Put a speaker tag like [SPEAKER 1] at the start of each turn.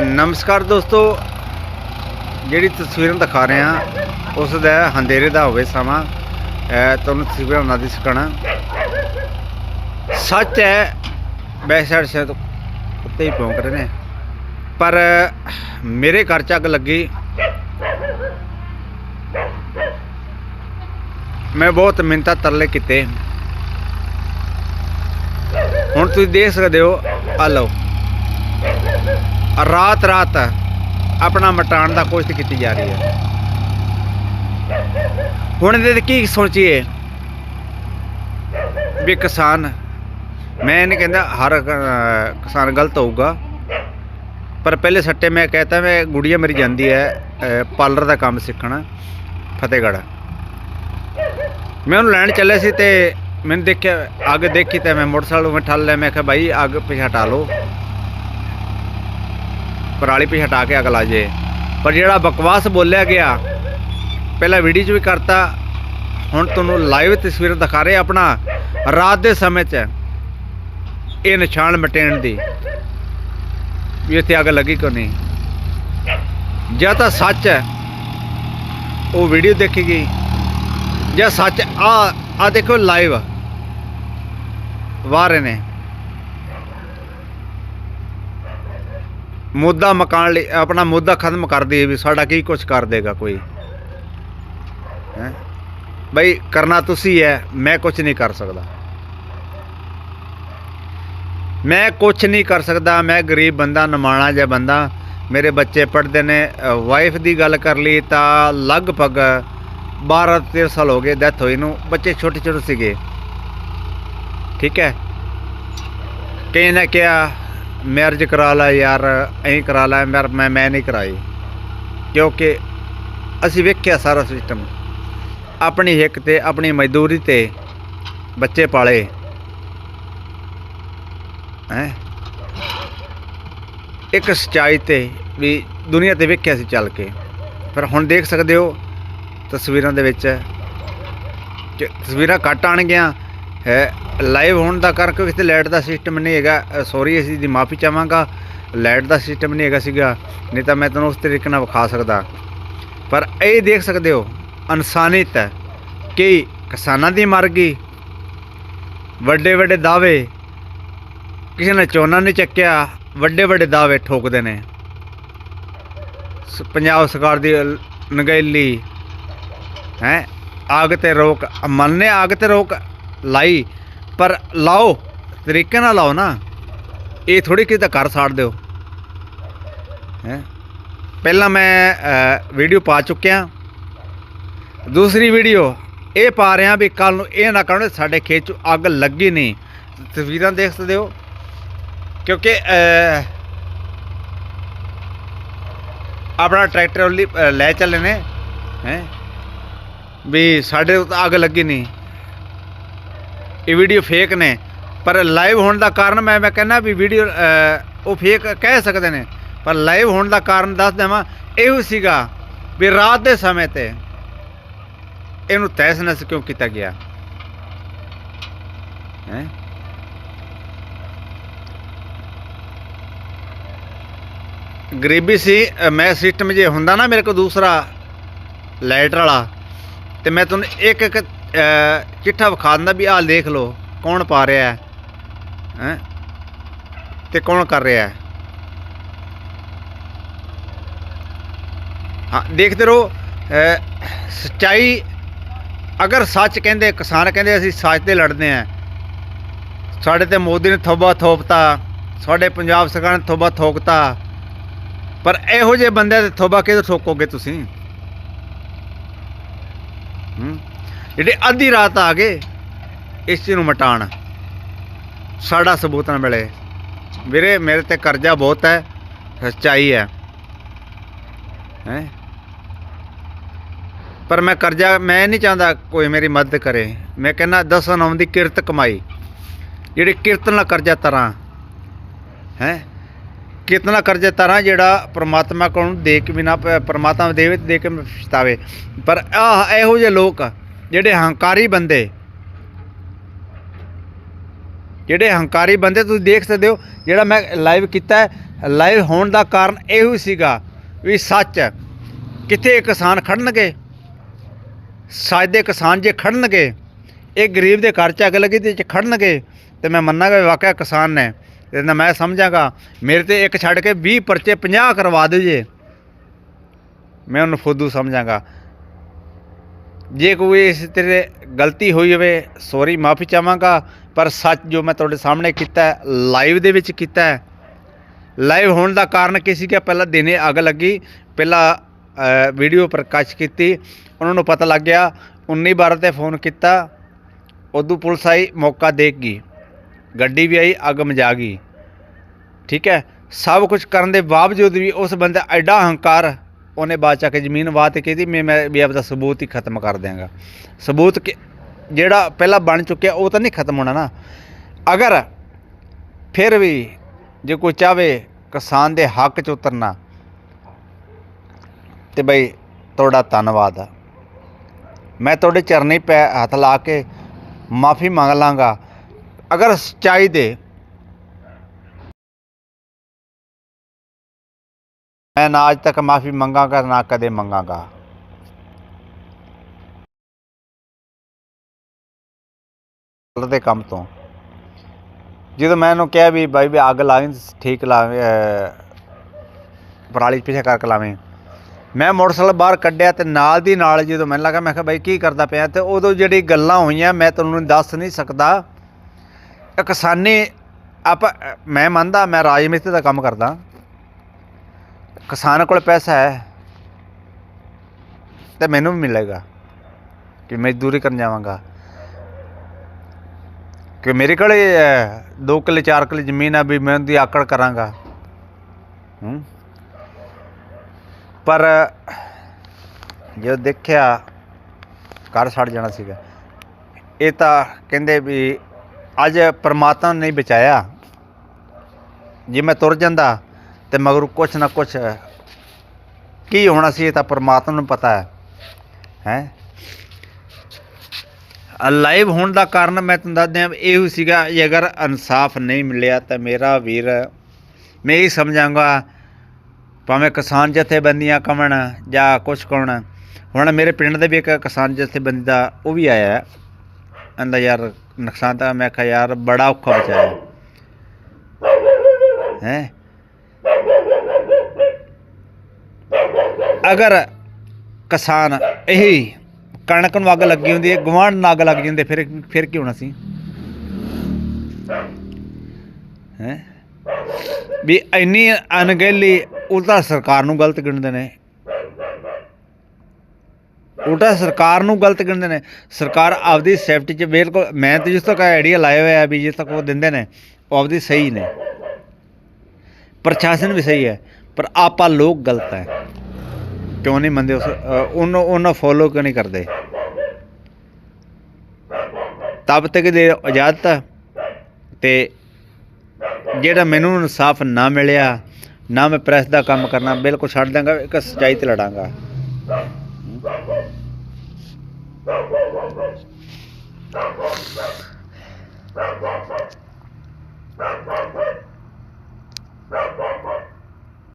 [SPEAKER 1] ਨਮਸਕਾਰ ਦੋਸਤੋ। ਜਿਹੜੀ ਤਸਵੀਰਾਂ ਦਿਖਾ ਰਹੇ ਹਾਂ, ਉਸ ਦਾ ਹਨੇਰੇ ਦਾ ਹੋਵੇ ਸਮਾਂ ਤੁਹਾਨੂੰ ਤਸਵੀਰਾਂ ਬਣਾ ਦੀ ਸਕਣਾ। ਸੱਚ ਹੈ ਬੈਸਾਰ ਸ਼ਾਇਦ ਉੱਤੇ ਹੀ ਪਹੁੰਚ ਰਹੇ ਨੇ। ਪਰ ਮੇਰੇ ਘਰ ਚ ਅੱਗ ਲੱਗੀ। ਮੈਂ ਬਹੁਤ ਮਿੰਤਾ ਤਰਲੇ ਕੀਤੇ। ਹੁਣ ਤੁਸੀਂ ਦੇਖ ਸਕਦੇ ਹੋ, ਆ ਲਓ। ਰਾਤ ਰਾਤ ਆਪਣਾ ਮਟਾਉਣ ਦਾ ਕੋਸ਼ਿਸ਼ ਕੀਤੀ ਜਾ ਰਹੀ ਹੈ। ਹੁਣ ਇਹਦੇ ਤੇ ਕੀ ਸੋਚੀਏ? ਵੀ ਕਿਸਾਨ, ਮੈਂ ਨਹੀਂ ਕਹਿੰਦਾ ਹਰ ਕਿਸਾਨ ਗਲਤ ਹੋਊਗਾ, ਪਰ ਪਹਿਲੇ ਸੱਟੇ ਮੈਂ ਕਹਤਾ ਮੈਂ ਗੁੜੀਆ ਮੇਰੀ ਜਾਂਦੀ ਹੈ ਪਾਰਲਰ ਦਾ ਕੰਮ ਸਿੱਖਣ, ਫਤਿਹਗੜ੍ਹ। ਮੈਂ ਉਹਨੂੰ ਲੈਣ ਚੱਲਿਆ ਸੀ ਤੇ ਮੈਨੂੰ ਦੇਖਿਆ, ਅੱਗ ਦੇਖੀ ਤੇ ਮੈਂ ਮੋਟਰਸਾਈਕਲ ਮੈਂ ਠੱਲ ਲਿਆ, ਮੈਂ ਕਿਹਾ ਭਾਈ ਅੱਗ ਪਿੱਛੇ ਹਟਾ ਪਰਾਲੀ ਪਿੱਛੇ ਹਟਾ ਕੇ ਅੱਗ ਲਾ ਜੇ। ਪਰ ਜਿਹੜਾ ਬਕਵਾਸ ਬੋਲਿਆ ਗਿਆ, ਪਹਿਲਾਂ ਵੀਡੀਓ 'ਚ ਵੀ ਕਰਤਾ। ਹੁਣ ਤੁਹਾਨੂੰ ਲਾਈਵ ਤਸਵੀਰ ਦਿਖਾ ਰਹੇ ਆਪਣਾ, ਰਾਤ ਦੇ ਸਮੇਂ 'ਚ। ਇਹ ਨਿਸ਼ਾਨ ਮਟੇਣ ਦੀ। ਵੀ ਇੱਥੇ ਅੱਗ ਲੱਗੀ ਕਿਉਂ ਨਹੀਂ? ਜਾਂ ਤਾਂ ਸੱਚ ਹੈ, ਉਹ ਵੀਡੀਓ ਦੇਖੀ ਗਈ। ਜਾਂ ਸੱਚ ਆ ਆ ਦੇਖੋ ਲਾਈਵ ਵਾਹ ਰਹੇ ਨੇ। ਮੁੱਦਾ ਮਕਾਨ ਲਈ, ਆਪਣਾ ਮੁੱਦਾ ਖਤਮ ਕਰ ਦਈਏ ਵੀ ਸਾਡਾ ਕੀ ਕੁਝ ਕਰ ਦੇਗਾ ਕੋਈ। ਹੈ? ਬਈ, ਕਰਨਾ ਤੁਸੀਂ ਹੈ, ਮੈਂ ਕੁਝ ਨਹੀਂ ਕਰ ਸਕਦਾ। ਮੈਂ ਕੁਝ ਨਹੀਂ ਕਰ ਸਕਦਾ, ਮੈਂ ਗਰੀਬ ਬੰਦਾ, ਨਮਾਣਾ ਜਿਹਾ ਬੰਦਾ। ਮੇਰੇ ਬੱਚੇ ਪੜ੍ਹਦੇ ਨੇ ਵਾਈਫ ਦੀ ਗੱਲ ਕਰ ਲਈ ਤਾਂ ਲਗਭਗ 12 13 ਸਾਲ ਹੋ ਗਏ ਡੈਥ ਹੋਈ ਨੂੰ, ਬੱਚੇ ਛੋਟੇ ਛੋਟੇ ਸੀਗੇ। ਠੀਕ ਹੈ? ਕਈ ਨੇ ਕਿਹਾ ਮੈਰਿਜ ਕਰਾ ਲੈ ਯਾਰ, ਐਂ ਕਰਾ ਲੈ, ਮੈਂ ਮੈਂ ਮੈਂ ਨਹੀਂ ਕਰਾਈ। ਕਿਉਂਕਿ ਅਸੀਂ ਵੇਖਿਆ ਸਾਰਾ ਸਿਸਟਮ ਆਪਣੀ ਹਿੱਕ ਤੇ, ਆਪਣੀ ਮਜ਼ਦੂਰੀ ਤੇ ਬੱਚੇ ਪਾਲੇ। ਹੈ? ਇੱਕ ਸਚਾਈ ਤੇ ਵੀ ਦੁਨੀਆ ਤੇ ਵੇਖਿਆ ਸੀ ਚੱਲ ਕੇ। ਪਰ ਹੁਣ ਦੇਖ ਸਕਦੇ ਹੋ ਤਸਵੀਰਾਂ ਦੇ ਵਿੱਚ ਤਸਵੀਰਾਂ ਘੱਟ ਆਣਗੀਆਂ ਹੈ ਲਾਈਵ ਹੋਣ ਦਾ ਕਰਕੇ ਕਿਤੇ ਲਾਈਟ ਦਾ ਸਿਸਟਮ ਨਹੀਂ ਹੈਗਾ। ਸੌਰੀ ਅਸੀਂ ਦੀ ਮਾਫੀ ਚਾਹਾਂਗਾ। ਲਾਈਟ ਦਾ ਸਿਸਟਮ ਨਹੀਂ ਹੈਗਾ ਸੀਗਾ, ਨਹੀਂ ਤਾਂ ਮੈਂ ਤੁਹਾਨੂੰ ਉਸ ਤਰੀਕੇ ਨਾਲ ਵਿਖਾ ਸਕਦਾ। ਪਰ ਇਹ ਦੇਖ ਸਕਦੇ ਹੋ, ਇਨਸਾਨੀਅਤ ਹੈ ਕਿ ਕਿਸਾਨਾਂ ਦੀ ਮਰ ਗਈ ਵੱਡੇ ਵੱਡੇ ਦਾਅਵੇ, ਕਿਸੇ ਨੇ ਚੋਨਾ ਨਹੀਂ ਚੱਕਿਆ ਵੱਡੇ ਵੱਡੇ ਦਾਅਵੇ ਠੋਕਦੇ ਨੇ। ਸ- ਪੰਜਾਬ ਸਰਕਾਰ ਦੀ ਲ- ਨਗੈਲੀ, ਹੈ, ਆਗ ਤੇ ਰੋਕ ਮੰਨੇ ਆਗ ਤੇ ਰੋਕ ਲਾਈ। ਪਰ ਲਾਓ, ਤਰੀਕੇ ਨਾਲ ਲਾਓ ਨਾ। ਇਹ ਥੋੜੀ ਕਿ ਤਾਂ ਘਰ ਸਾੜ ਦਿਓ। ਹੈ? ਪਹਿਲਾਂ ਮੈਂ ਵੀਡੀਓ ਪਾ ਚੁੱਕਿਆ। ਦੂਸਰੀ ਵੀਡੀਓ ਇਹ ਪਾ ਰਿਹਾ ਵੀ ਕੱਲ ਨੂੰ ਇਹ ਨਾ ਕਰੋ ਸਾਡੇ ਖੇਤ 'ਚ ਅੱਗ ਲੱਗੀ ਨਹੀਂ। ਤਸਵੀਰਾਂ ਦੇਖ ਸਕਦੇ ਹੋ। ਕਿਉਂਕਿ ਆਪਣਾ ਟਰੈਕਟਰ ਲੈ ਚੱਲੇ ਨੇ। ਹੈ? ਵੀ ਸਾਡੇ ਉੱਤੇ ਅੱਗ ਲੱਗੀ ਨਹੀਂ। ਇਹ ਵੀਡੀਓ ਫੇਕ ਨੇ। ਪਰ ਲਾਈਵ ਹੋਣ ਦਾ ਕਾਰਨ ਮੈਂ ਮੈਂ ਕਹਿੰਦਾ ਵੀ ਵੀਡੀਓ ਉਹ ਫੇਕ ਕਹਿ ਸਕਦੇ ਨੇ। ਪਰ ਲਾਈਵ ਹੋਣ ਦਾ ਕਾਰਨ ਦੱਸ ਦੇਵਾਂ, ਇਹੋ ਸੀਗਾ ਵੀ ਰਾਤ ਦੇ ਸਮੇਂ ਤੇ ਇਹਨੂੰ ਤੈਸਨਸ ਕਿਉਂ ਕੀਤਾ ਗਿਆ? ਹੈ? ਗਰੀਬੀ ਸੀ ਮੈਂ ਸਿਸਟਮ ਜੇ ਹੁੰਦਾ ਨਾ ਮੇਰੇ ਕੋਲ ਦੂਸਰਾ ਲਾਈਟਰ ਵਾਲਾ, ਤੇ ਮੈਂ ਤੁਹਾਨੂੰ ਇੱਕ ਇੱਕ ਚਿੱਠਾ ਵਿਖਾ ਦਿੰਦਾ ਵੀ ਆਹ ਦੇਖ ਲਓ ਕੌਣ ਪਾ ਰਿਹਾ ਹੈ ਹੈਂ? ਤੇ ਕੌਣ ਕਰ ਰਿਹਾ ਹੈ? ਹਾਂ ਦੇਖਦੇ ਰਹੋ ਅ, ਸੱਚਾਈ ਅਗਰ ਸੱਚ ਕਹਿੰਦੇ ਕਿਸਾਨ ਕਹਿੰਦੇ ਅਸੀਂ ਸੱਚ ਤੇ ਲੜਦੇ ਆਂ ਸਾਡੇ ਤੇ ਮੋਦੀ ਨੇ ਥੋਬਾ ਥੋਪਤਾ ਸਾਡੇ ਪੰਜਾਬ ਸਰਕਾਰ ਨੇ ਥੋਬਾ ਥੋਕਤਾ ਪਰ ਇਹੋ ਜਿਹੇ ਬੰਦਿਆਂ ਤੇ ਥੋਬਾ ਕਿਹਦੇ ਠੋਕੋਗੇ ਤੁਸੀਂ ਹੂੰ ਜਿਹੜੇ ਅੱਧੀ ਰਾਤ ਆ ਗਏ, ਇਸ ਚੀਜ਼ ਨੂੰ ਮਟਾਣ ਸਾਡਾ ਸਬੂਤ ਨਾ ਮਿਲੇ। ਵੀਰੇ, ਮੇਰੇ ਤੇ ਕਰਜ਼ਾ ਬਹੁਤ ਹੈ, ਸੱਚਾਈ ਹੈ। ਹੈ? ਪਰ ਮੈਂ ਕਰਜ਼ਾ, ਮੈਂ ਨਹੀਂ ਚਾਹੁੰਦਾ ਕੋਈ ਮੇਰੀ ਮਦਦ ਕਰੇ। ਮੈਂ ਕਹਿੰਦਾ ਦਸਨ ਆਉਂਦੀ ਕਿਰਤ ਕਮਾਈ। ਜਿਹੜੀ ਕਿਰਤ ਨਾਲ ਕਰਜ਼ਾ ਤਰਾਂ। ਹੈ? ਕਿਤਨਾ ਕਰਜ਼ਾ ਤਰਾਂ ਜਿਹੜਾ ਪ੍ਰਮਾਤਮਾ ਕੋਲ ਦੇ ਕੇ ਬਿਨਾ ਪ੍ਰਮਾਤਮਾ ਦੇਵੇ ਤੇ ਦੇ ਕੇ ਪਛਤਾਵੇ। ਪਰ ਆਹ ਇਹੋ ਜਿਹੇ ਲੋਕ ਜਿਹੜੇ ਹੰਕਾਰੀ ਬੰਦੇ। ਜਿਹੜੇ ਹੰਕਾਰੀ ਬੰਦੇ ਤੁਸੀਂ ਦੇਖ ਸਕਦੇ ਹੋ, ਜਿਹੜਾ ਮੈਂ ਲਾਈਵ ਕੀਤਾ ਲਾਈਵ ਹੋਣ ਦਾ ਕਾਰਨ ਇਹੋ ਹੀ ਸੀਗਾ ਵੀ ਸੱਚ ਕਿੱਥੇ ਕਿਸਾਨ ਖੜਨਗੇ? ਸੱਚ ਦੇ ਕਿਸਾਨ ਜੇ ਖੜਨਗੇ, ਇਹ ਗਰੀਬ ਦੇ ਘਰ ਚ ਅੱਗ ਲੱਗੀ ਤੇ ਚ ਖੜਨਗੇ, ਤੇ ਮੈਂ ਮੰਨਾਂਗਾ ਵੀ ਵਾਕਿਆ ਕਿਸਾਨ ਨੇ। ਤੇ ਨਾ ਮੈਂ ਸਮਝਾਂਗਾ, ਮੇਰੇ ਤੇ ਇੱਕ ਛੱਡ ਕੇ 20 ਪਰਚੇ 50 ਕਰਵਾ ਦਿਓ ਜੇ। ਮੈਂ ਉਹਨੂੰ ਫੁੱਦੂ ਸਮਝਾਂਗਾ। ਜੇ ਕੋਈ ਇਸ ਤੇਰੇ ਗਲਤੀ ਹੋਈ ਹੋਵੇ ਸੌਰੀ ਮਾਫੀ ਚਾਹਾਂਗਾ, ਪਰ ਸੱਚ ਜੋ ਮੈਂ ਤੁਹਾਡੇ ਸਾਹਮਣੇ ਕੀਤਾ ਲਾਈਵ ਦੇ ਵਿੱਚ ਕੀਤਾ ਲਾਈਵ ਹੋਣ ਦਾ ਕਾਰਨ ਕੀ ਸੀ ਕਿ ਪਹਿਲਾਂ ਦਿਨੇ ਅੱਗ ਲੱਗੀ, ਪਹਿਲਾਂ ਵੀਡੀਓ ਪ੍ਰਕਾਸ਼ ਕੀਤੀ, ਉਹਨਾਂ ਨੂੰ ਪਤਾ ਲੱਗ ਗਿਆ 19 12 ਤੇ ਫੋਨ ਕੀਤਾ, ਉਦੋਂ ਪੁਲਿਸ ਆਈ, ਮੌਕਾ ਦੇਖ ਗਈ। ਗੱਡੀ ਵੀ ਆਈ, ਅੱਗ ਮਜਾ ਗਈ। ਠੀਕ ਹੈ? ਸਭ ਕੁਝ ਕਰਨ ਦੇ ਬਾਵਜੂਦ ਵੀ ਉਸ ਬੰਦੇ ਐਡਾ ਹੰਕਾਰ ਉਹਨੇ ਬਾਅਦ ਚਾ ਕੇ ਜ਼ਮੀਨ ਵਾਹ ਤੇ ਕਹਿੰਦੀ ਮੈਂ ਮੈਂ ਵੀ ਆਪਦਾ ਸਬੂਤ ਹੀ ਖਤਮ ਕਰ ਦਿਆਂਗਾ। ਸਬੂਤ ਕਿ- ਜਿਹੜਾ ਪਹਿਲਾਂ ਬਣ ਚੁੱਕਿਆ, ਉਹ ਤਾਂ ਨਹੀਂ ਖਤਮ ਹੋਣਾ ਨਾ। ਅਗਰ ਫਿਰ ਵੀ ਜੇ ਕੋਈ ਚਾਵੇ ਕਿਸਾਨ ਦੇ ਹੱਕ 'ਚ ਉਤਰਨਾ, ਤੇ ਬਈ ਤੁਹਾਡਾ ਧੰਨਵਾਦ ਆ। ਮੈਂ ਤੁਹਾਡੇ ਚਰਨੀ ਪੈ ਹੱਥ ਲਾ ਕੇ ਮਾਫੀ ਮੰਗ ਲਾਂਗਾ। ਅਗਰ ਸੱਚਾਈ ਦੇ ਮੈਂ ਨਾ ਅੱਜ ਤੱਕ ਮਾਫੀ ਮੰਗਾਂਗਾ, ਨਾ ਕਦੇ ਮੰਗਾਂਗਾ। ਦੇ ਕੰਮ ਤੋਂ। ਜਦੋਂ ਮੈਂ ਉਹਨੂੰ ਕਿਹਾ ਵੀ ਬਾਈ ਵੀ ਅੱਗ ਲਾਵੀਂ, ਠੀਕ ਲਾਵੇਂ ਪਰਾਲੀ 'ਚ ਪਿੱਛੇ ਕਰਕੇ ਲਾਵੇਂ। ਮੈਂ ਮੋਟਰਸਾਈਕਲ ਬਾਹਰ ਕੱਢਿਆ ਤੇ ਨਾਲ ਦੀ ਨਾਲ ਜਦੋਂ ਮੈਨੂੰ ਲੱਗਾ, ਮੈਂ ਕਿਹਾ ਬਾਈ ਕੀ ਕਰਦਾ ਪਿਆ ਤੇ ਉਦੋਂ ਜਿਹੜੀ ਗੱਲਾਂ ਹੋਈਆਂ, ਮੈਂ ਤੁਹਾਨੂੰ ਦੱਸ ਨਹੀਂ ਸਕਦਾ। ਕਿਸਾਨੀ, ਆਪ, ਮੈਂ ਮੰਨਦਾ, ਮੈਂ ਰਾਜ ਮਿਸਤਰੀ ਦਾ ਕੰਮ ਕਰਦਾ। ਕਿਸਾਨ ਕੋਲ ਪੈਸਾ ਹੈ ਤੇ ਮੈਨੂੰ ਵੀ ਮਿਲੇਗਾ ਕਿ ਮਜ਼ਦੂਰੀ ਕਰਨ ਜਾਵਾਂਗਾ। ਕਿ ਮੇਰੇ ਕੋਲ 2 ਕਿੱਲੇ 4 ਕਿੱਲੇ ਜ਼ਮੀਨ ਆ ਵੀ ਮੈਂ ਉਹਦੀ ਆਕੜ ਕਰਾਂਗਾ। ਹੂੰ। ਪਰ ਜਦੋਂ ਦੇਖਿਆ, ਘਰ ਛੱਡ ਜਾਣਾ ਸੀਗਾ। ਇਹ ਤਾਂ ਕਹਿੰਦੇ ਵੀ ਅੱਜ ਪਰਮਾਤਮਾ ਨੇ ਨਹੀਂ ਬਚਾਇਆ। ਜੇ ਮੈਂ ਤੁਰ ਜਾਂਦਾ ਤੇ ਮਗਰ ਕੁਛ ਨਾ ਕੁਛ, ਕੀ ਹੋਣਾ ਸੀ ਇਹ ਤਾਂ ਪਰਮਾਤਮਾ ਨੂੰ ਪਤਾ ਹੈ ਹੈ? ਲਾਈਵ ਹੋਣ ਦਾ ਕਾਰਨ ਮੈਂ ਤੁਹਾਨੂੰ ਦੱਸ ਦਿਆਂ ਇਹੋ ਸੀਗਾ, ਜੇ ਅਗਰ ਇਨਸਾਫ ਨਹੀਂ ਮਿਲਿਆ ਤਾਂ ਮੇਰਾ ਵੀਰ, ਮੈਂ ਇਹ ਸਮਝਾਂਗਾ, ਭਾਵੇਂ ਕਿਸਾਨ ਜਥੇਬੰਦੀਆਂ ਕਵਣ ਜਾਂ ਕੁਛ ਕਵਣ, ਹੁਣ ਮੇਰੇ ਪਿੰਡ ਦੇ ਵੀ ਇੱਕ ਕਿਸਾਨ ਜਥੇਬੰਦੀ ਦਾ, ਉਹ ਵੀ ਆਇਆ ਹੈ। ਕਹਿੰਦਾ ਯਾਰ, ਨੁਕਸਾਨ ਤਾਂ ਮੈਂ ਕਿਹਾ ਯਾਰ, ਬੜਾ ਔਖਾ ਬਚਾਇਆ। ਹੈ? ਅਗਰ ਕਿਸਾਨ ਇਹੀ ਕਣਕ ਨੂੰ ਅੱਗ ਲੱਗੀ ਹੁੰਦੀ ਹੈ ਗਵਾਂਢ ਨੂੰ ਅੱਗ ਲੱਗ ਜਾਂਦੇ ਫਿਰ ਫਿਰ ਕੀ ਹੋਣਾ ਸੀ? ਹੈ? ਵੀ ਇੰਨੀ ਅਣਗਹਿਲੀ ਉਲਟਾ ਸਰਕਾਰ ਨੂੰ ਗਲਤ ਗਿਣਦੇ ਨੇ। ਉਲਟਾ ਸਰਕਾਰ ਨੂੰ ਗਲਤ ਗਿਣਦੇ ਨੇ। ਸਰਕਾਰ ਆਪਦੀ ਸੇਫਟੀ 'ਚ ਬਿਲਕੁਲ, ਮੈਂ ਤੇ ਜਿਸ ਤੱਕ ਆਈਡੀਆ ਲਾਇਆ ਹੋਇਆ ਵੀ ਜਿਸ ਤੱਕ ਉਹ ਦਿੰਦੇ ਨੇ, ਉਹ ਆਪਦੀ ਸਹੀ ਨੇ। ਪ੍ਰਸ਼ਾਸਨ ਵੀ ਸਹੀ ਹੈ, ਪਰ ਆਪਾਂ ਲੋਕ ਗਲਤ ਹੈ। ਕਿਉਂ ਨਹੀਂ ਮੰਨਦੇ ਉਸ ਅ, ਉਹਨੂੰ ਉਹਨਾਂ ਫੋਲੋ ਕਿਉਂ ਨਹੀਂ ਕਰਦੇ? ਤਬ ਤੱਕ ਦੇ ਇਜਾਜ਼ਤ ਆ ਤੇ ਜਿਹੜਾ ਮੈਨੂੰ ਇਨਸਾਫ ਨਾ ਮਿਲਿਆ ਨਾ ਮੈਂ ਪ੍ਰੈਸ ਦਾ ਕੰਮ ਕਰਨਾ ਬਿਲਕੁਲ ਛੱਡ ਦਾਂਗਾ ਇੱਕ ਸੱਚਾਈ ਤੇ ਲੜਾਂਗਾ।